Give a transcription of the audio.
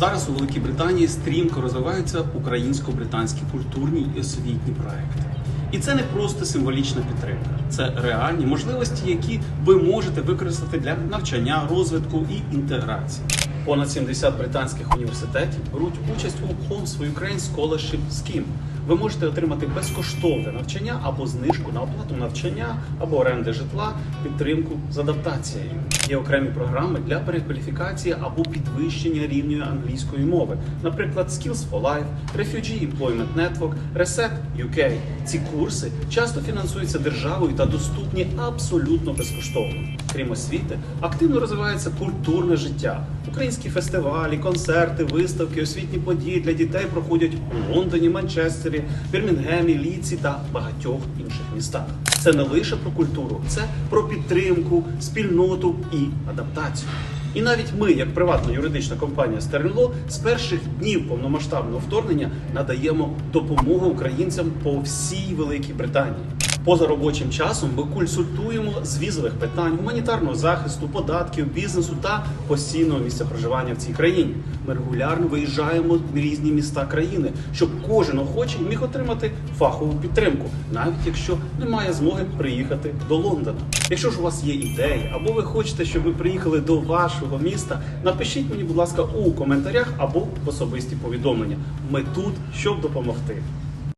Зараз у Великій Британії стрімко розвиваються українсько-британські культурні і освітні проекти. І це не просто символічна підтримка, це реальні можливості, які ви можете використати для навчання, розвитку і інтеграції. Понад 70 британських університетів беруть участь у Homes for Ukraine Scholarship Scheme. Ви можете отримати безкоштовне навчання або знижку на оплату навчання або оренди житла, підтримку з адаптацією. Є окремі програми для перекваліфікації або підвищення рівня англійської мови, наприклад, Skills for Life, Refugee Employment Network, Reset UK. Ці курси часто фінансуються державою та доступні абсолютно безкоштовно. Крім освіти, активно розвивається культурне життя. Українські фестивалі, концерти, виставки, освітні події для дітей проходять у Лондоні, Манчестері, Бірмінгемі, Ліці та багатьох інших містах. Це не лише про культуру, це про підтримку, спільноту і адаптацію. І навіть ми, як приватна юридична компанія Стернло, з перших днів повномасштабного вторгнення надаємо допомогу українцям по всій Великій Британії. Поза робочим часом ми консультуємо з візових питань, гуманітарного захисту, податків, бізнесу та постійного місця проживання в цій країні. Ми регулярно виїжджаємо в різні міста країни, щоб кожен охочий міг отримати фахову підтримку, навіть якщо немає змоги приїхати до Лондона. Якщо ж у вас є ідеї, або ви хочете, щоб ми приїхали до вашого міста, напишіть мені, будь ласка, у коментарях або в особисті повідомлення. Ми тут, щоб допомогти.